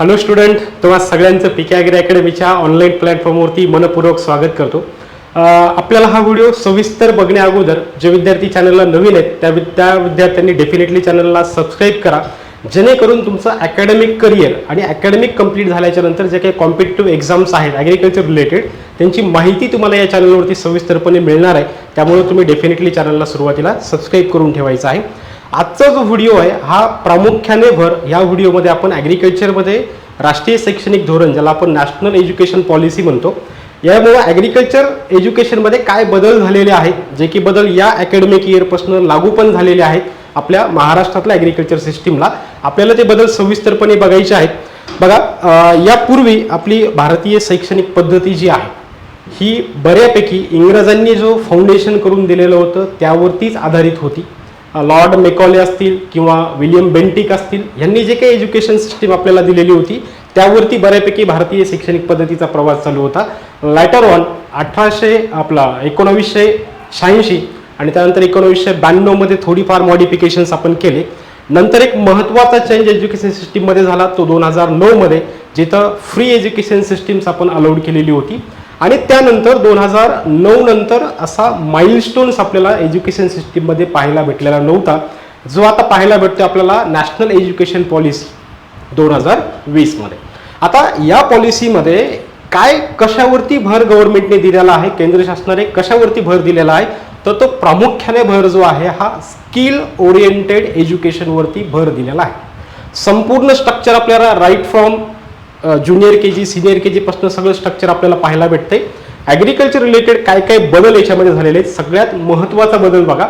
Hello student तुम्हा सगळ्यांचं पीके agree अकॅडमीच्या online प्लॅटफॉर्मवरती मनपूर्वक स्वागत करतो. आपल्याला हा व्हिडिओ सविस्तर बघण्या अगोदर जे विद्यार्थी चॅनलला नवीन आहेत त्या त्या विद्यार्थ्यांनी डेफिनेटली चॅनलला सबस्क्राईब करा. जेणेकरून तुमचं अकॅडमिक करिअर आणि अकॅडमिक कंप्लीट झाल्याच्यानंतर जे काही कॉम्पिटेटिव्ह एक्झाम्स आहेत ॲग्रिकल्चर रिलेटेड त्यांची माहिती तुम्हाला या चॅनलवरती सविस्तरपणे मिळणार आहे. त्यामुळे तुम्ही डेफिनेटली चॅनलला सुरुवातीला सबस्क्राईब करून ठेवायचं आहे. आजचा जो व्हिडिओ आहे हा प्रामुख्याने भर ह्या व्हिडिओमध्ये आपण ॲग्रिकल्चरमध्ये राष्ट्रीय शैक्षणिक धोरण ज्याला आपण नॅशनल एज्युकेशन पॉलिसी म्हणतो यामुळे ॲग्रिकल्चर एज्युकेशनमध्ये काय बदल झालेले आहेत जे की बदल या अकॅडमिक इयरपासून लागू पण झालेले आहेत आपल्या महाराष्ट्रातल्या ॲग्रिकल्चर सिस्टीमला आपल्याला ते बदल सविस्तरपणे बघायचे आहेत. बघा यापूर्वी आपली भारतीय शैक्षणिक पद्धती जी आहे ही बऱ्यापैकी इंग्रजांनी जो फाउंडेशन करून दिलेलं होतं त्यावरतीच आधारित होती. लॉर्ड मेकॉले असतील किंवा विलियम बेंटिक असतील यांनी जे काही एज्युकेशन सिस्टीम आपल्याला दिलेली होती त्यावरती बऱ्यापैकी भारतीय शैक्षणिक पद्धतीचा प्रवास चालू होता. लॅटर ऑन अठराशे आपला एकोणावीसशे शहाऐंशी आणि त्यानंतर एकोणावीसशे ब्याण्णवमध्ये थोडीफार मॉडिफिकेशन्स आपण केले. नंतर एक महत्त्वाचा चेंज एज्युकेशन सिस्टीममध्ये झाला तो दोन हजार नऊमध्ये जिथं फ्री एज्युकेशन सिस्टीम्स आपण अलाउड केलेली होती. आणि त्यानंतर दोन हजार नऊ नंतर असा माइलस्टोन्स आपल्याला एज्युकेशन सिस्टीममध्ये पाहायला भेटलेला नव्हता. जो आता पाहायला भेटतो आपल्याला नॅशनल एज्युकेशन पॉलिसी दोन हजार वीसमध्ये आता या पॉलिसीमध्ये काय कशावरती भर गव्हर्नमेंटने दिलेला आहे केंद्र शासनाने कशावरती भर दिलेला आहे तर तो प्रामुख्याने भर जो आहे हा स्किल ओरिएंटेड एज्युकेशनवरती भर दिलेला आहे. संपूर्ण स्ट्रक्चर आपल्याला right from junior K G senior K जीपासून सगळं स्ट्रक्चर आपल्याला पाहायला भेटते ॲग्रिकल्चर रिलेटेड काय काय बदल याच्यामध्ये झालेले आहेत सगळ्यात महत्त्वाचा बदल बघा.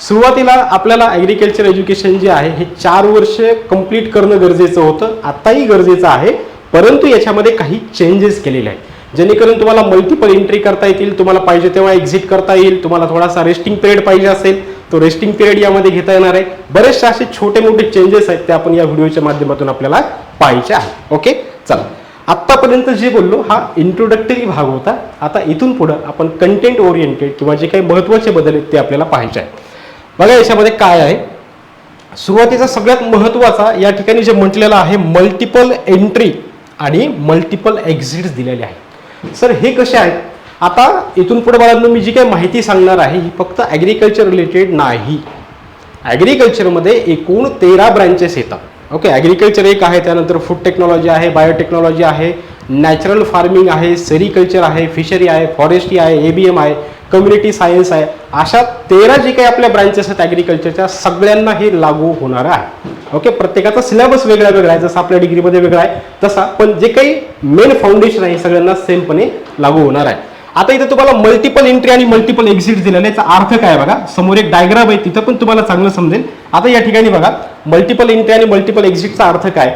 सुरुवातीला आपल्याला ॲग्रिकल्चर एज्युकेशन जे आहे हे चार वर्ष कंप्लीट करणं गरजेचं होतं आताही गरजेचं आहे परंतु याच्यामध्ये काही चेंजेस केलेले आहेत. जेणेकरून तुम्हाला मल्टिपल एंट्री करता येतील तुम्हाला पाहिजे तेव्हा एक्झिट करता येईल तुम्हाला थोडासा रेस्टिंग पिरियड पाहिजे असेल तो रेस्टिंग पिरियड यामध्ये घेता येणार आहे. बरेचसे असे छोटे मोठे चेंजेस आहेत ते आपण या व्हिडिओच्या माध्यमातून आपल्याला पाहायचे आहे. ओके चला. आत्तापर्यंत जे बोललो हा इंट्रोडक्टरी भाग होता. आता इथून पुढं आपण कंटेंट ओरिएंटेड किंवा जे काही महत्त्वाचे बदल आहेत ते आपल्याला पाहायचे आहेत. बघा याच्यामध्ये काय आहे? सुरुवातीचा सगळ्यात महत्त्वाचा या ठिकाणी जे म्हटलेलं आहे मल्टिपल एंट्री आणि मल्टिपल एक्झिट्स दिलेले आहेत सर हे कसे आहेत? आता इथून पुढे बाळांनो मी जी काही माहिती सांगणार आहे ही फक्त ॲग्रिकल्चर रिलेटेड नाही. ॲग्रिकल्चरमध्ये एकूण तेरा ब्रँचेस येतात. ओके ॲग्रिकल्चर एक आहे त्यानंतर फूड टेक्नॉलॉजी आहे बायोटेक्नॉलॉजी आहे नॅचरल फार्मिंग आहे सेरिकल्चर आहे फिशरी आहे फॉरेस्ट्री आहे ए बी एम आहे कम्युनिटी सायन्स आहे. अशा तेरा जे काही आपल्या ब्रँचेस आहेत ॲग्रिकल्चरच्या सगळ्यांना हे लागू होणार आहे. ओके प्रत्येकाचा सिलेबस वेगळा वेगळा आहे जसं आपल्या डिग्रीमध्ये वेगळा आहे तसा. पण जे काही मेन फाउंडेशन आहे हे सगळ्यांना सेमपणे लागू होणार आहे. आता इथं तुम्हाला मल्टिपल एंट्री आणि मल्टिपल एक्झिट दिलेलं याचा अर्थ काय बघा? समोर एक डायग्राम आहे तिथं पण तुम्हाला चांगलं समजेल. आता या ठिकाणी बघा मल्टिपल एंट्री आणि मल्टिपल एक्झिटचा अर्थ काय?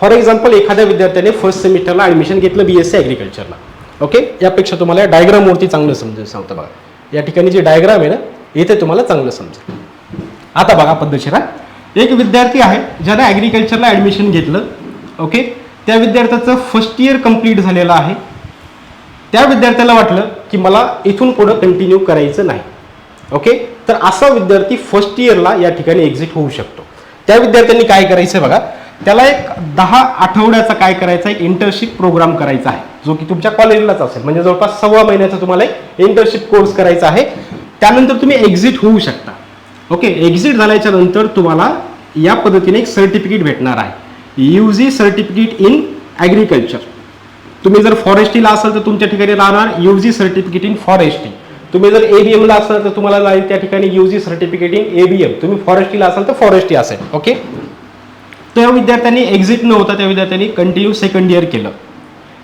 फॉर एक्झाम्पल एखाद्या विद्यार्थ्याने फर्स्ट सेमिस्टरला ॲडमिशन घेतलं बी एस सी ॲग्रिकल्चरला ओके यापेक्षा तुम्हाला या डायग्रामवरती चांगलं समजेल सांगतो बघा. या ठिकाणी जे डायग्राम आहे ना इथे तुम्हाला चांगलं समजेल. आता बघा पद्धतशीर एक विद्यार्थी आहे ज्याने ॲग्रिकल्चरला ॲडमिशन घेतलं. ओके त्या विद्यार्थ्याचं फर्स्ट इयर कंप्लीट झालेलं आहे. त्या विद्यार्थ्याला वाटलं की मला इथून पुढं कंटिन्यू करायचं नाही. ओके तर असा विद्यार्थी फर्स्ट इयरला या ठिकाणी एक्झिट होऊ शकतो. त्या विद्यार्थ्यांनी काय करायचं बघा? त्याला एक दहा आठवड्याचा काय करायचा? एक इंटर्नशिप प्रोग्राम करायचा आहे. जो की तुमच्या कॉलेजलाच असेल. म्हणजे जवळपास सव्वा महिन्याचा तुम्हाला एक इंटर्नशिप कोर्स करायचा आहे. त्यानंतर तुम्ही एक्झिट होऊ शकता. ओके एक्झिट झाल्याच्यानंतर तुम्हाला या पद्धतीने एक सर्टिफिकेट भेटणार आहे. U G certificate in agriculture तुम्ही जर फॉरेस्टीला असाल तर तुमच्या ठिकाणी राहणार U G certificate in forestry तुम्ही जर ए बी एमला असाल तर तुम्हाला जाईल त्या ठिकाणी U G certificate in A B M तुम्ही फॉरेस्टीला असाल तर फॉरेस्टी असेल ओके त्या विद्यार्थ्यांनी एक्झिट न होता त्या विद्यार्थ्यांनी कंटिन्यू सेकंड इयर केलं.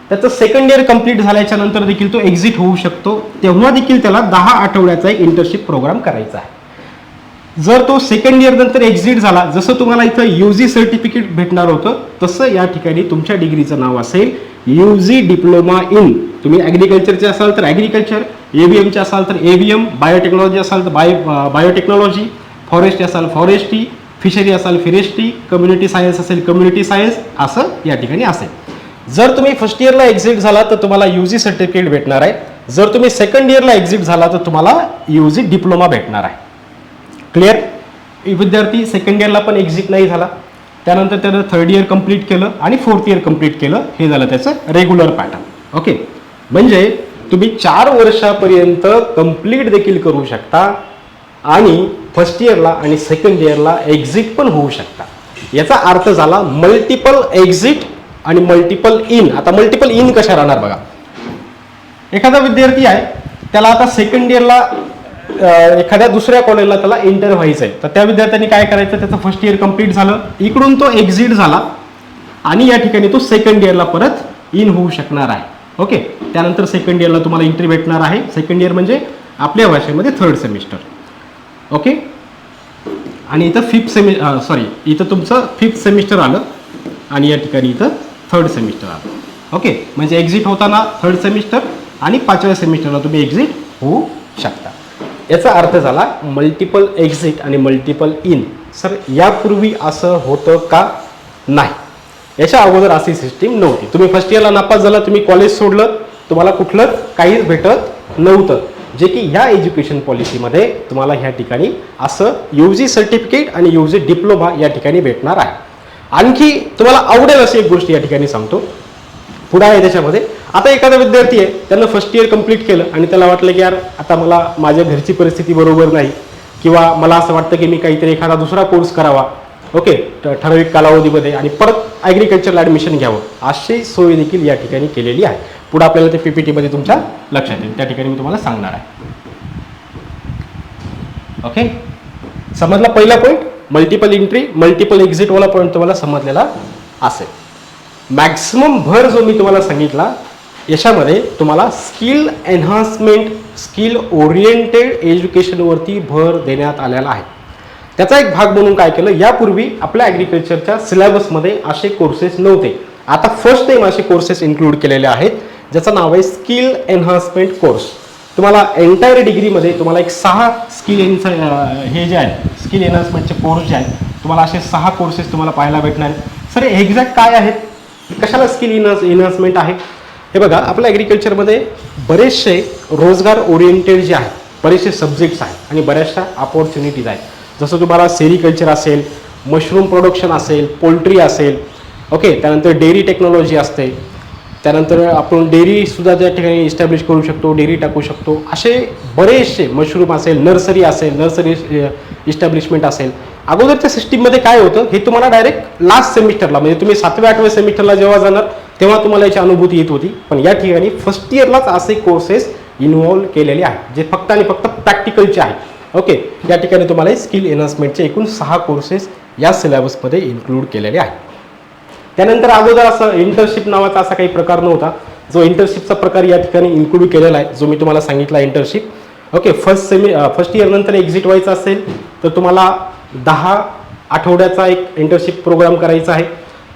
त्याचं सेकंड इयर कंप्लीट झाल्याच्यानंतर देखील तो एक्झिट होऊ शकतो. तेव्हा देखील त्याला दहा आठवड्याचा एक इंटर्नशिप प्रोग्राम करायचा आहे. जर तो सेकंड इयर नंतर एक्झिट झाला जसं तुम्हाला इथं यू जी सर्टिफिकेट भेटणार होतं तसं या ठिकाणी तुमच्या डिग्रीचं नाव असेल. यू जी डिप्लोमा इन तुम्ही ॲग्रिकल्चरचे असाल तर ॲग्रिकल्चर ए बी एमचे असाल तर ए बी एम बायोटेक्नॉलॉजी असाल तर बायो बायोटेक्नॉलॉजी फॉरेस्ट असाल फॉरेस्ट्री फिशरी असाल फिरेस्ट्री कम्युनिटी सायन्स असेल कम्युनिटी सायन्स असं या ठिकाणी असेल. जर तुम्ही फर्स्ट इयरला एक्झिट झाला तर तुम्हाला यू जी सर्टिफिकेट भेटणार आहे. जर तुम्ही सेकंड इयरला एक्झिट झाला तर तुम्हाला यू जी डिप्लोमा भेटणार आहे. क्लिअर विद्यार्थी सेकंड इयरला पण एक्झिट नाही झाला. त्यानंतर त्यानं थर्ड इयर कंप्लीट केलं आणि फोर्थ इयर कंप्लीट केलं. हे झालं त्याचं रेग्युलर पॅटर्न ओके म्हणजे तुम्ही चार वर्षापर्यंत कंप्लीट देखील करू शकता आणि फर्स्ट इयरला आणि सेकंड इयरला एक्झिट पण होऊ शकता. याचा अर्थ झाला मल्टिपल एक्झिट आणि मल्टिपल इन आता मल्टिपल इन कशा राहणार बघा? एखादा विद्यार्थी आहे त्याला आता सेकंड इयरला एखाद्या दुसऱ्या कॉलेजला त्याला एंटर व्हायचं आहे तर त्या विद्यार्थ्यांनी काय करायचं? त्याचं फर्स्ट इयर कंप्लीट झालं. इकडून तो एक्झिट झाला. आणि या ठिकाणी तो सेकंड इयरला परत इन होऊ शकणार आहे. ओके त्यानंतर सेकंड इयरला तुम्हाला एंट्री भेटणार आहे. सेकंड इयर म्हणजे आपल्या भाषेमध्ये थर्ड सेमिस्टर ओके आणि इथं फिफ्थ सेमि सॉरी इथं तुमचं फिफ्थ सेमिस्टर आलं. आणि या ठिकाणी इथं थर्ड सेमिस्टर आलं. ओके म्हणजे एक्झिट होताना थर्ड सेमिस्टर आणि पाचव्या सेमिस्टरला तुम्ही एक्झिट होऊ शकता. याचा अर्थ झाला मल्टिपल एक्झिट आणि मल्टिपल इन सर यापूर्वी असं होतं का? नाही. याच्या अगोदर अशी सिस्टीम नव्हती. तुम्ही फर्स्ट इयरला नापास झाला तुम्ही कॉलेज सोडलं तुम्हाला कुठलं काहीच भेटत नव्हतं. जे की ह्या एज्युकेशन पॉलिसीमध्ये तुम्हाला ह्या ठिकाणी असं यू जी सर्टिफिकेट आणि यू जी डिप्लोमा या ठिकाणी भेटणार आहे. आणखी तुम्हाला आवडेल अशी एक गोष्ट या ठिकाणी सांगतो. पुढे आहे त्याच्यामध्ये. आता एखादा विद्यार्थी आहे त्यानं फर्स्ट इयर कंप्लीट केलं आणि त्याला वाटलं की यार आता मला माझ्या घरची परिस्थिती बरोबर नाही किंवा मला असं वाटतं की मी काहीतरी एखादा दुसरा कोर्स करावा. ओके ठराविक कालावधीमध्ये आणि परत ॲग्रिकल्चरला ॲडमिशन घ्यावं. अशी सोय देखील या ठिकाणी केलेली आहे. पुढे आपल्याला ते पीपीटीमध्ये तुमच्या लक्षात येईल. त्या ठिकाणी मी तुम्हाला सांगणार आहे. ओके समजला पहिला पॉईंट मल्टिपल एंट्री मल्टिपल एक्झिटवाला पॉईंट तुम्हाला समजलेला असेल. मॅक्सिमम भर जो मी तुम्हाला सांगितला याच्यामध्ये तुम्हाला स्किल एन्हान्समेंट स्किल ओरिएंटेड एज्युकेशनवरती भर देण्यात आलेला आहे. त्याचा एक भाग म्हणून काय केलं यापूर्वी आपल्या ॲग्रिकल्चरच्या सिलेबसमध्ये असे कोर्सेस नव्हते. आता फर्स्ट टाइम असे कोर्सेस इन्क्लूड केलेले आहेत ज्याचं नाव आहे स्किल एन्हान्समेंट कोर्स. तुम्हाला एंटायर डिग्रीमध्ये तुम्हाला एक सहा स्किल एन्स हे जे आहेत स्किल एन्हान्समेंटचे कोर्स जे आहेत तुम्हाला असे सहा कोर्सेस तुम्हाला पाहायला भेटणार आहेत. सर एक्झॅक्ट काय आहेत? कशाला स्किल इनहान्स एन्हान्समेंट आहे? हे बघा आपल्या ॲग्रिकल्चरमध्ये बरेचसे रोजगार ओरिएंटेड जे आहेत बरेचसे सब्जेक्ट्स आहेत आणि बऱ्याचशा अपॉर्च्युनिटीज आहेत. जसं तुम्हाला सेरिकल्चर असेल मशरूम प्रोडक्शन असेल पोल्ट्री असेल ओके त्यानंतर डेअरी टेक्नॉलॉजी असते. त्यानंतर आपण डेअरीसुद्धा त्या ठिकाणी इस्टॅब्लिश करू शकतो डेअरी टाकू शकतो. असे बरेचसे मशरूम असेल नर्सरी असेल नर्सरी इस्टॅब्लिशमेंट असेल. अगोदरच्या सिस्टीममध्ये काय होतं हे तुम्हाला डायरेक्ट लास्ट सेमिस्टरला म्हणजे तुम्ही सातव्या आठव्या सेमिस्टरला जेव्हा जाणार तेव्हा तुम्हाला याची अनुभूती येत होती. पण या ठिकाणी फर्स्ट इयरलाच असे कोर्सेस इन्व्हॉल्व्ह केलेले आहेत जे फक्त आणि फक्त प्रॅक्टिकलचे आहे ओके या ठिकाणी तुम्हाला स्किल एनहान्समेंटचे एकूण सहा कोर्सेस या सिलेबसमध्ये इन्क्लूड केलेले आहेत. त्यानंतर अगोदर असं इंटर्नशिप नावाचा असा काही प्रकार नव्हता. जो इंटर्नशिपचा प्रकार या ठिकाणी इन्क्लूड केलेला आहे जो मी तुम्हाला सांगितला internship okay first semi first इयरनंतर exit व्हायचं असेल तर तुम्हाला दहा आठवड्याचा एक इंटर्नशिप प्रोग्राम करायचा आहे.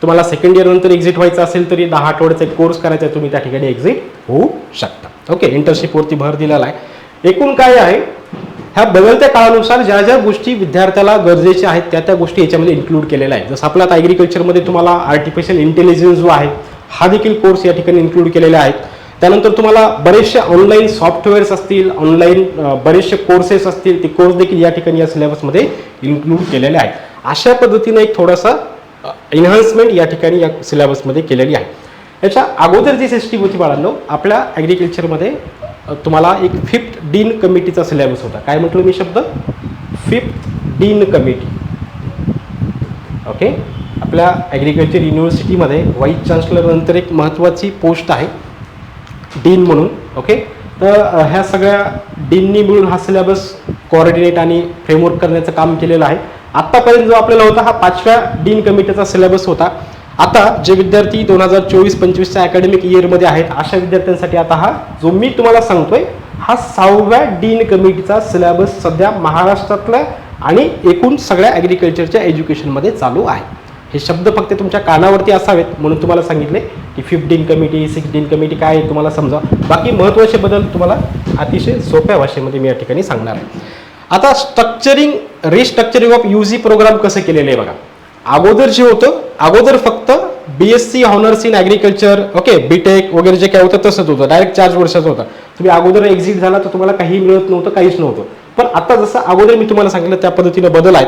तुम्हाला सेकंड इयर नंतर एक्झिट व्हायचं असेल तरी दहा आठवड्याचा एक कोर्स करायचा आहे तुम्ही त्या ठिकाणी एक्झिट होऊ शकता. ओके इंटर्नशिपवरती भर दिलेला आहे. एकूण काय आहे ह्या बदलत्या काळानुसार ज्या ज्या गोष्टी विद्यार्थ्याला गरजेच्या आहेत त्या त्या गोष्टी याच्यामध्ये इन्क्लूड केलेल्या आहेत. जसं आपल्यात ॲग्रिकल्चरमध्ये तुम्हाला आर्टिफिशियल इंटेलिजन्स जो आहे हा देखील कोर्स या ठिकाणी इन्क्लूड केलेला आहेत त्यानंतर तुम्हाला बरेचसे ऑनलाईन सॉफ्टवेअर्स असतील ऑनलाईन बरेचसे कोर्सेस असतील ते कोर्स देखील या ठिकाणी या सिलेबसमध्ये इन्क्लूड केलेले आहेत. अशा पद्धतीने एक थोडासा एन्हान्समेंट या ठिकाणी या सिलेबसमध्ये केलेली आहे. याच्या अगोदर जी सिस्टीम होती बाळांनो आपल्या ॲग्रिकल्चरमध्ये तुम्हाला एक फिफ्थ डीन कमिटीचा सिलेबस होता. काय म्हटलं मी शब्द? फिफ्थ डीन कमिटी ओके आपल्या ॲग्रिकल्चर युनिव्हर्सिटीमध्ये व्हाईस चान्सलर नंतर एक महत्त्वाची पोस्ट आहे. डीन म्हणून ओके तर ह्या सगळ्या डीननी मिळून हा सिलेबस कोऑर्डिनेट आणि फ्रेमवर्क करण्याचं काम केलेलं आहे. आत्तापर्यंत जो आपल्याला होता हा पाचव्या डीन कमिटीचा सिलेबस होता. आता जे विद्यार्थी दोन हजार चोवीस पंचवीसच्या अकॅडमिक इयरमध्ये आहेत अशा विद्यार्थ्यांसाठी आता हा जो मी तुम्हाला सांगतोय हा सहाव्या डीन कमिटीचा सिलेबस सध्या महाराष्ट्रातल्या आणि एकूण सगळ्या ॲग्रिकल्चरच्या एज्युकेशनमध्ये चालू आहे. हे शब्द फक्त तुमच्या कानावरती असावेत म्हणून तुम्हाला सांगितले की फिफ्टीन कमिटी सिक्स्टीन कमिटी काय आहे तुम्हाला समजा. बाकी महत्त्वाचे बदल तुम्हाला अतिशय सोप्या भाषेमध्ये मी या ठिकाणी सांगणार आहे. आता structuring restructuring of U G program कसं केलेलं आहे बघा. अगोदर जे होतं अगोदर फक्त B S C honours in agriculture okay B Tech वगैरे जे काय होतं तसंच होतं. डायरेक्ट चार्ज वर्षाचं होतं. तुम्ही अगोदर एक्झिट झाला तर तुम्हाला काही मिळत नव्हतं काहीच नव्हतं. पण आता जसं अगोदर मी तुम्हाला सांगितलं त्या पद्धतीने बदल आहेत.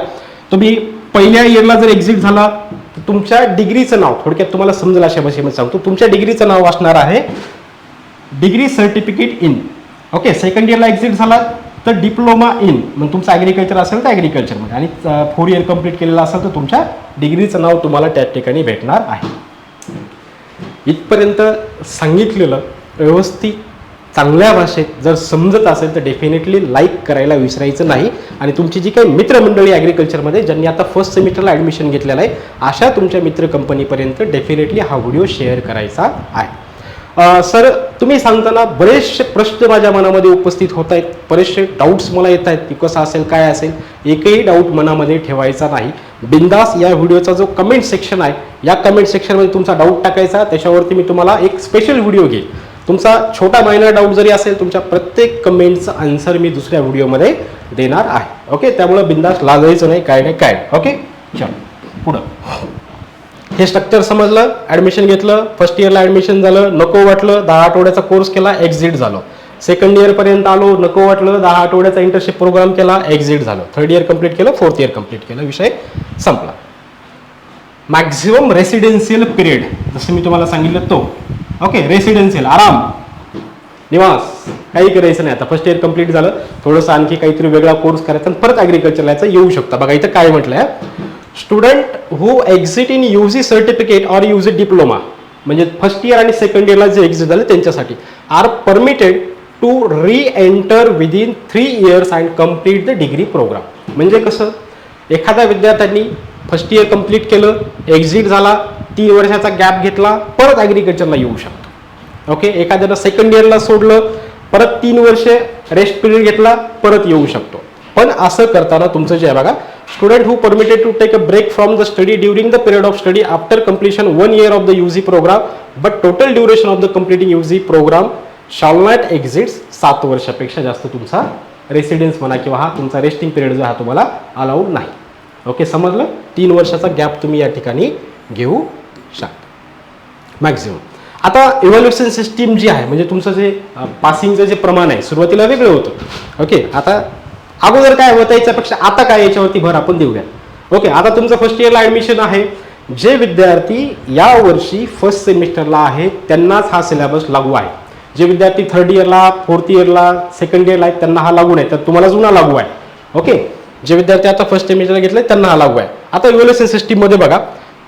तुम्ही पहिल्या इयरला जर एक्झिट झाला तर तुमच्या डिग्रीचं नाव थोडक्यात तुम्हाला समजेल अशा भाषेमध्ये सांगतो. तुमच्या डिग्रीचं नाव असणार आहे degree certificate in okay second इयरला एक्झिट झाला तर डिप्लोमा इन मग तुमचं ॲग्रिकल्चर असेल तर ॲग्रिकल्चरमध्ये आणि फोर इयर कंप्लीट केलेलं असेल तर तुमच्या डिग्रीचं नाव तुम्हाला त्या ठिकाणी भेटणार आहे. इथपर्यंत सांगितलेलं व्यवस्थित चांगल्या भाषेत जर समजत असेल तर डेफिनेटली लाईक करायला विसरायचं नाही. आणि तुमची जी काही मित्रमंडळी ॲग्रिकल्चरमध्ये ज्यांनी आता फर्स्ट सेमिस्टरला ॲडमिशन घेतलेलं आहे अशा तुमच्या मित्र कंपनीपर्यंत डेफिनेटली हा व्हिडिओ शेअर करायचा आहे. सर तुम्ही सांगताना बरेचसे प्रश्न माझ्या मनामध्ये उपस्थित होत आहेत. बरेचसे डाऊट्स मला येत आहेत. की कसं असेल काय असेल एकही डाऊट मनामध्ये ठेवायचा नाही. बिंदास या व्हिडिओचा जो कमेंट सेक्शन आहे या कमेंट सेक्शनमध्ये तुमचा डाऊट टाकायचा. त्याच्यावरती मी तुम्हाला एक स्पेशल व्हिडिओ घेईल. तुमचा छोटा मायनर डाऊट जरी असेल तुमच्या प्रत्येक कमेंटचं आन्सर मी दुसऱ्या व्हिडिओमध्ये देणार आहे. ओके त्यामुळे बिंदास लाजायचं नाही काय नाही काय ओके चल पुढं. हे स्ट्रक्चर समजलं ॲडमिशन घेतलं फर्स्ट इयरला ॲडमिशन झालं नको वाटलं दहा आठवड्याचा कोर्स केला एक्झिट झालं. सेकंड इयरपर्यंत आलो नको वाटलं दहा आठवड्याचा इंटर्नशिप प्रोग्राम केला एक्झिट झालं. थर्ड इयर कंप्लीट केलं फोर्थ इयर कंप्लीट केलं विषय संपला. मॅक्झिमम रेसिडेन्शियल पिरियड जसं मी तुम्हाला सांगितलं तो. ओके रेसिडेन्शियल आराम. निवास. काही करायचं नाही. आता फर्स्ट इयर कंप्लीट झालं. थोडंसं आणखी काहीतरी वेगळा कोर्स करायचा आणि परत ॲग्रिकल्चरला यायचं. येऊ शकता. बघा इथं काय म्हटलंय? Student who exit in U G certificate or U G diploma म्हणजे फर्स्ट इयर आणि सेकंड इयरला जे एक्झिट झाले त्यांच्यासाठी are permitted to reenter within three years and complete the degree program म्हणजे कसं? एखाद्या विद्यार्थ्यांनी फर्स्ट इयर कंप्लीट केलं एक्झिट झाला तीन वर्षाचा गॅप घेतला परत ॲग्रिकल्चरला येऊ शकतो. ओके एखाद्यानं सेकंड इयरला सोडलं परत तीन वर्षे रेस्ट पिरियड घेतला परत येऊ शकतो. पण असं करताना तुमचं जे आहे बघा student who permitted to take a break from the study during the period of study after completion one year of the U G program but total duration of the completing U G program shall not exits सात वर्षापेक्षा जास्त तुमचा residence म्हणा किंवा हा तुमचा resting period जो हा तुम्हाला अलाउड नाही. ओके समजलं? तीन वर्षाचा गॅप तुम्ही या ठिकाणी घेऊ शकता मॅक्झिमम आता इव्हॅल्युएशन सिस्टीम जी आहे म्हणजे तुमचं जे पासिंगचं जे प्रमाण आहे सुरुवातीला वेगळं होतं. ओके आता अगोदर काय होतं याच्यापेक्षा आता काय याच्यावरती भर आपण देऊया. ओके आता तुमचं फर्स्ट इयरला ॲडमिशन आहे. जे विद्यार्थी या वर्षी फर्स्ट सेमिस्टरला आहे त्यांनाच हा सिलेबस लागू आहे. जे विद्यार्थी थर्ड इयरला फोर्थ इयरला सेकंड इयरला आहेत त्यांना हा लागू नाही. तर तुम्हाला जुना लागू आहे. ओके जे विद्यार्थी आता फर्स्ट सेमिस्टरला घेतले त्यांना हा लागू आहे. आता इव्हॅल्युएशन सिस्टीममध्ये बघा.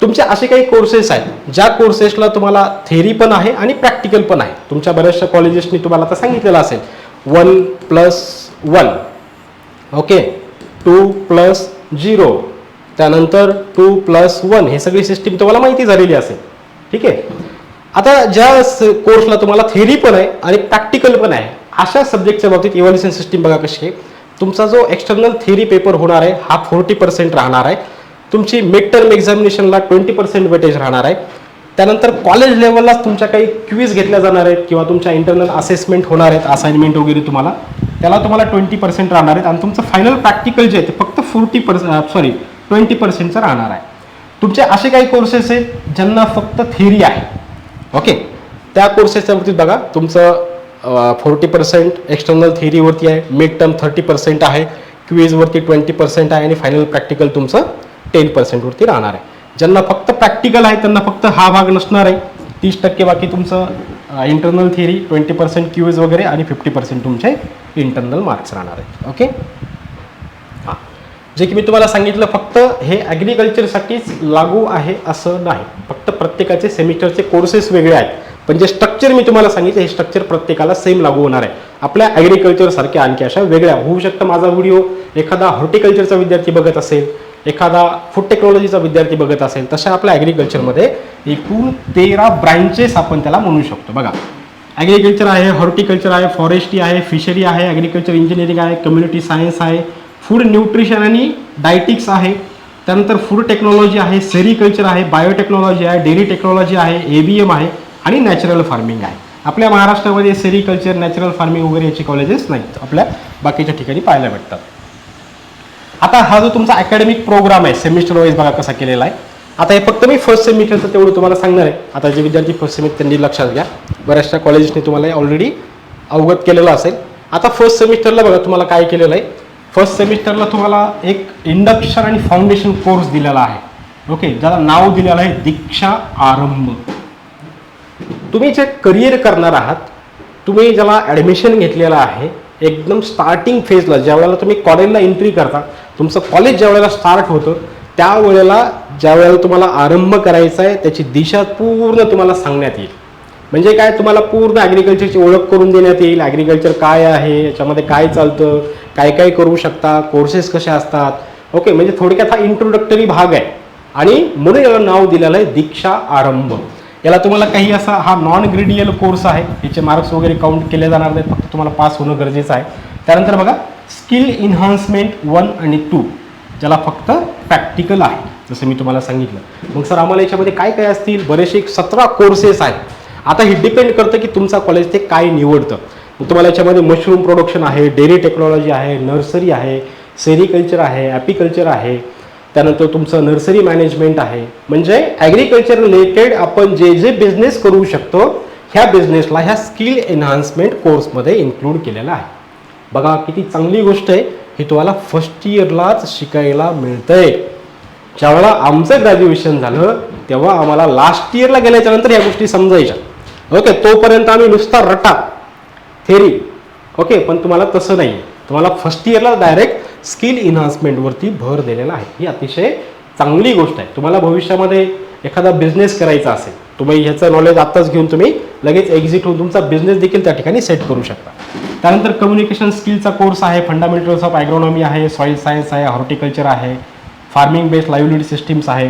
तुमचे असे काही कोर्सेस आहेत ज्या कोर्सेसला तुम्हाला थेरी पण आहे आणि प्रॅक्टिकल पण आहे. तुमच्या बऱ्याचशा कॉलेजेसनी तुम्हाला आता सांगितलेलं असेल. One plus one okay two plus zero त्यानंतर टू प्लस वन हे सगळी सिस्टीम तुम्हाला माहिती झालेली असेल. ठीक आहे? आता ज्या कोर्सला तुम्हाला थेरी पण आहे आणि प्रॅक्टिकल पण आहे अशा सब्जेक्टच्या बाबतीत इव्हॅल्युएशन सिस्टीम बघा कशी आहे. तुमचा जो एक्सटर्नल थेरी पेपर होणार आहे हा फोर्टी पर्सेंट राहणार आहे. तुमची मिड टर्म एक्झामिनेशनला ट्वेंटी पर्सेंट वेटेज राहणार आहे. त्यानंतर कॉलेज लेवललाच तुमच्या काही क्विज घेतल्या जाणार आहेत किंवा तुमच्या इंटरनल असेसमेंट होणार आहेत असाइनमेंट वगैरे तुम्हाला. त्याला तुम्हाला ट्वेंटी पर्सेंट राहणार आहेत आणि तुमचं फायनल प्रॅक्टिकल जे आहे ते फक्त फोर्टी पर्सेंट सॉरी ट्वेंटी पर्सेंटचं राहणार आहे. तुमचे असे काही कोर्सेस आहेत ज्यांना फक्त थेरी आहे. ओके त्या कोर्सेसच्या बाबतीत बघा तुमचं फोर्टी पर्सेंट एक्सटर्नल थेरीवरती आहे मिड टर्म थर्टी पर्सेंट आहे क्वीजवरती ट्वेंटी पर्सेंट आहे आणि फायनल प्रॅक्टिकल तुमचं टेन पर्सेंटवरती राहणार आहे. ज्यांना फक्त प्रॅक्टिकल आहे त्यांना फक्त हा भाग नसणार आहे. तीस टक्के बाकी तुमचं internal theory twenty percent cues वगैरे आणि फिफ्टी पर्सेंट तुमचे इंटरनल मार्क्स राहणार आहेत. ओके हां. जे की मी तुम्हाला सांगितलं फक्त हे ॲग्रिकल्चरसाठीच लागू आहे असं नाही. फक्त प्रत्येकाचे सेमिस्टरचे कोर्सेस वेगळे आहेत. पण जे स्ट्रक्चर मी तुम्हाला सांगितलं हे स्ट्रक्चर प्रत्येकाला सेम लागू होणार आहे. आपल्या ॲग्रिकल्चरसारख्या आणखी अशा वेगळ्या. होऊ शकतं माझा व्हिडिओ एखादा हॉर्टिकल्चरचा विद्यार्थी बघत असेल एखादा फूड टेक्नॉलॉजीचा विद्यार्थी बघत असेल तशा आपल्या ॲग्रिकल्चरमध्ये एकूण तेरा ब्रँचेस आपण त्याला म्हणू शकतो. बघा ॲग्रिकल्चर आहे हॉर्टिकल्चर आहे फॉरेस्ट्री आहे फिशरी आहे ॲग्रिकल्चर इंजिनिअरिंग आहे कम्युनिटी सायन्स आहे फूड न्यूट्रिशन आणि डायटिक्स आहे. त्यानंतर फूड टेक्नॉलॉजी आहे सेरिकल्चर आहे बायोटेक्नॉलॉजी आहे डेअरी टेक्नॉलॉजी आहे ए बी एम आहे आणि नॅचरल फार्मिंग आहे. आपल्या महाराष्ट्रामध्ये सेरिकल्चर नॅचरल फार्मिंग वगैरे याचे कॉलेजेस नाहीत. आपल्या बाकीच्या ठिकाणी पाहायला भेटतात. आता हा जो तुमचा अकॅडमिक प्रोग्राम आहे सेमिस्टर वाईज बघा कसा केलेला आहे. आता हे फक्त मी फर्स्ट सेमिस्टरचं तेवढं तुम्हाला सांगणार आहे. आता जे विद्यार्थी फर्स्ट सेमिस्टर त्यांनी लक्षात घ्या. बऱ्याचशा कॉलेजेसने तुम्हाला ऑलरेडी अवगत केलेलं असेल. आता फर्स्ट सेमिस्टरला बघा तुम्हाला काय केलेलं आहे. फर्स्ट सेमिस्टरला तुम्हाला एक इंडक्शन आणि फाउंडेशन कोर्स दिलेला आहे. ओके ज्याला नाव दिलेलं आहे दीक्षा आरंभ. तुम्ही जे करिअर करणार आहात तुम्ही ज्याला ॲडमिशन घेतलेलं आहे एकदम स्टार्टिंग फेजला ज्या वेळेला तुम्ही कॉलेजला एंट्री करता तुमचं कॉलेज ज्या वेळेला स्टार्ट होतं त्यावेळेला ज्या वेळेला तुम्हाला आरंभ करायचा आहे त्याची दिशा पूर्ण तुम्हाला सांगण्यात येईल. म्हणजे काय? तुम्हाला पूर्ण ॲग्रिकल्चरची ओळख करून देण्यात येईल. ॲग्रिकल्चर काय आहे? याच्यामध्ये काय चालतं? काय काय करू शकता? कोर्सेस कसे असतात? ओके म्हणजे थोडक्यात हा इंट्रोडक्टरी भाग आहे. आणि म्हणून याला नाव दिलेलं आहे दीक्षा आरंभ. याला तुम्हाला काही असा हा नॉन ग्रेडियल कोर्स आहे. याचे मार्क्स वगैरे काउंट केले जाणार नाहीत. फक्त तुम्हाला पास होणं गरजेचं आहे. त्यानंतर बघा स्किल इन्हान्समेंट वन आणि टू ज्याला फक्त प्रॅक्टिकल आहे जसं मी तुम्हाला सांगितलं. मग सर आम्हाला याच्यामध्ये काय काय असतील? बरेचसे एक सतरा कोर्सेस आहेत. आता हे डिपेंड करतं की तुमचा कॉलेज ते काय निवडतं. मग तुम्हाला याच्यामध्ये मशरूम प्रोडक्शन आहे डेअरी टेक्नॉलॉजी आहे नर्सरी आहे सेरिकल्चर आहे ॲपिकल्चर आहे. त्यानंतर तुमचं नर्सरी मॅनेजमेंट आहे. म्हणजे ॲग्रिकल्चर रिलेटेड आपण जे जे बिझनेस करू शकतो ह्या बिझनेसला ह्या स्किल एन्हान्समेंट कोर्समध्ये इन्क्लूड केलेला आहे. बघा किती चांगली गोष्ट आहे. ही तुम्हाला फर्स्ट इयरलाच शिकायला मिळतंय. ज्यावेळेला आमचं ग्रॅज्युएशन झालं तेव्हा आम्हाला लास्ट इयरला गेल्याच्यानंतर या गोष्टी समजायच्या. ओके तोपर्यंत आम्ही नुसता रटा थेरी ओके पण तुम्हाला तसं नाही तुम्हाला फर्स्ट इयरला डायरेक्ट स्किल इन्हान्समेंटवरती भर दिलेला आहे. ही अतिशय चांगली गोष्ट आहे. तुम्हाला भविष्यामध्ये एखादा बिझनेस करायचा असेल तुम्ही ह्याचं नॉलेज आत्ताच घेऊन तुम्ही लगेच एक्झिट होऊन तुमचा बिझनेस देखील त्या ठिकाणी सेट करू शकता. त्यानंतर कम्युनिकेशन स्किलचा कोर्स आहे फंडामेंटल्स ऑफ ॲग्रोनॉमी आहे सॉईल सायन्स आहे हॉर्टिकल्चर आहे फार्मिंग बेस्ड लाईव्हलीड सिस्टीम्स आहे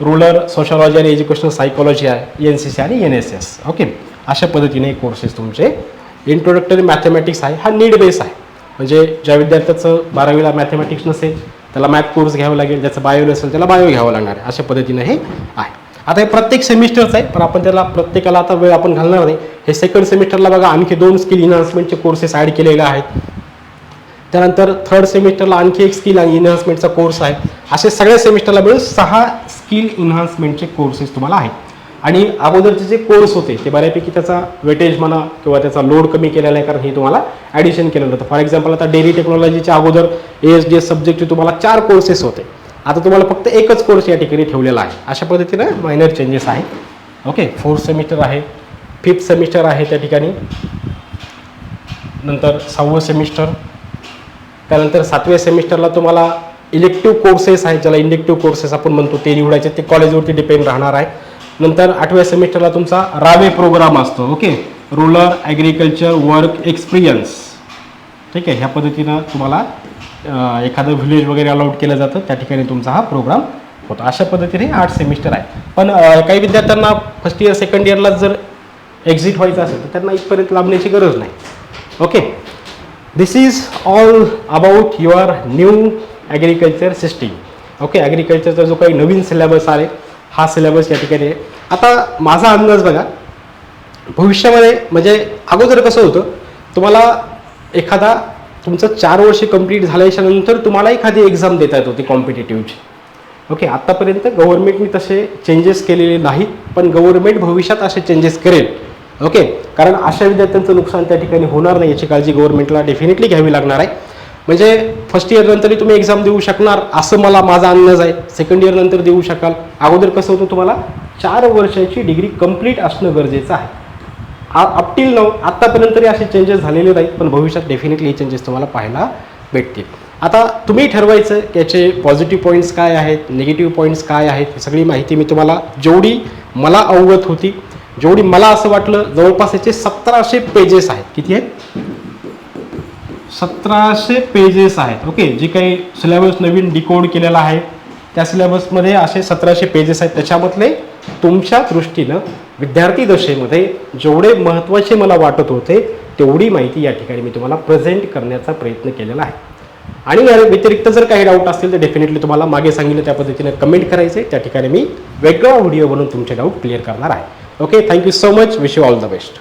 रुरल सोशॉलॉजी आणि एज्युकेशनल सायकॉलॉजी आहे एन सी सी आणि एन एस एस ओके अशा पद्धतीने कोर्सेस तुमचे इंट्रोडक्टरी मॅथमॅटिक्स आहे. हा नीड बेस आहे. म्हणजे ज्या विद्यार्थ्याचं बारावीला मॅथमॅटिक्स नसेल त्याला मॅथ कोर्स घ्यावा लागेल ज्याचं बायो नसेल त्याला बायो घ्यावं लागणार आहे. अशा पद्धतीने हे आहे. आता हे प्रत्येक सेमिस्टरचं आहे पण आपण त्याला प्रत्येकाला आता वेळ आपण घालणार नाही. हे सेकंड सेमिस्टरला बघा आणखी दोन स्किल इन्हान्समेंटचे कोर्सेस ॲड केलेले आहेत. त्यानंतर थर्ड सेमिस्टरला आणखी एक स्किल आणि इन्हान्समेंटचा कोर्स आहे. असे सगळ्या सेमिस्टरला मिळून सहा स्किल इन्हान्समेंटचे कोर्सेस तुम्हाला आहेत. आणि अगोदरचे जे कोर्स होते ते बऱ्यापैकी त्याचा वेटेज म्हणा किंवा त्याचा लोड कमी केलेला आहे कारण हे तुम्हाला ॲडिशन केलेलं होतं. फॉर एक्झाम्पल आता डेली टेक्नॉलॉजीच्या अगोदर ए एस डी एस सब्जेक्टचे तुम्हाला चार कोर्सेस होते. आता तुम्हाला फक्त एकच कोर्स या ठिकाणी ठेवलेला आहे. अशा पद्धतीनं मायनर चेंजेस आहेत. ओके फोर्थ सेमिस्टर आहे. फिफ्थ सेमिस्टर आहे त्या ठिकाणी. नंतर सहावं सेमिस्टर त्यानंतर सातव्या सेमिस्टरला तुम्हाला इलेक्टिव्ह कोर्सेस आहेत ज्याला इंडेक्टिव्ह कोर्सेस आपण म्हणतो ते निवडायचे. ते कॉलेजवरती डिपेंड राहणार आहे. नंतर आठव्या सेमिस्टरला तुमचा रावे प्रोग्राम असतो. Okay rural agriculture work experience ठीक आहे? ह्या पद्धतीनं तुम्हाला एखादं व्हिलेज वगैरे अलाउड केलं जातं त्या ठिकाणी तुमचा हा प्रोग्राम होतो. अशा पद्धतीने आठ सेमिस्टर आहे. पण काही विद्यार्थ्यांना फर्स्ट इयर सेकंड इयरला जर एक्झिट व्हायचं असेल तर त्यांना इथपर्यंत लाभण्याची गरज नाही. Okay this is all about your new agriculture system okay ॲग्रिकल्चरचा जो काही नवीन सिलेबस आहे हा सिलेबस या ठिकाणी आहे. आता माझा अंदाज बघा. भविष्यामध्ये म्हणजे अगोदर कसं होतं तुम्हाला एखादा तुमचं चार वर्ष कंप्लीट झाल्याच्यानंतर तुम्हाला एखादी एक्झाम देता येत होती कॉम्पिटेटिव्हची ओके आत्तापर्यंत गव्हर्नमेंटने तसे चेंजेस केलेले नाहीत पण गव्हर्नमेंट भविष्यात असे चेंजेस करेल. ओके कारण अशा विद्यार्थ्यांचं नुकसान त्या ठिकाणी होणार नाही याची काळजी गव्हर्नमेंटला डेफिनेटली घ्यावी लागणार आहे. म्हणजे फर्स्ट इयर नंतरही तुम्ही एक्झाम देऊ शकणार असं मला माझा अंदाज आहे. सेकंड इयर नंतर देऊ शकाल. अगोदर कसं होतं तुम्हाला चार वर्षाची डिग्री कंप्लीट असणं गरजेचं आहे. अपटिल नऊ आत्तापर्यंत तरी असे चेंजेस झालेले नाहीत पण भविष्यात डेफिनेटली चेंजेस तुम्हाला पाहायला भेटतील. आता तुम्ही ठरवायचं की याचे पॉझिटिव्ह पॉईंट्स काय आहेत निगेटिव्ह पॉईंट्स काय आहेत ही सगळी माहिती मी तुम्हाला जेवढी मला अवगत होती जेवढी मला असं वाटलं जवळपास याचे सतराशे पेजेस आहेत. किती आहेत? सतराशे पेजेस आहेत. ओके जे काही सिलेबस नवीन डिकोड केलेला आहे त्या सिलेबसमध्ये असे सतराशे पेजेस आहेत. त्याच्यामधले तुमच्या दृष्टीनं विद्यार्थी दशेमध्ये जेवढे महत्त्वाचे मला वाटत होते तेवढी माहिती या ठिकाणी मी तुम्हाला प्रेझेंट करण्याचा प्रयत्न केलेला आहे. आणि या व्यतिरिक्त जर काही डाऊट असतील तर डेफिनेटली तुम्हाला मागे सांगितलं त्या पद्धतीने कमेंट करायचे. त्या ठिकाणी मी वेगळा व्हिडिओ बनवून तुमचे डाऊट क्लिअर करणार आहे. Okay thank you so much wish you all the best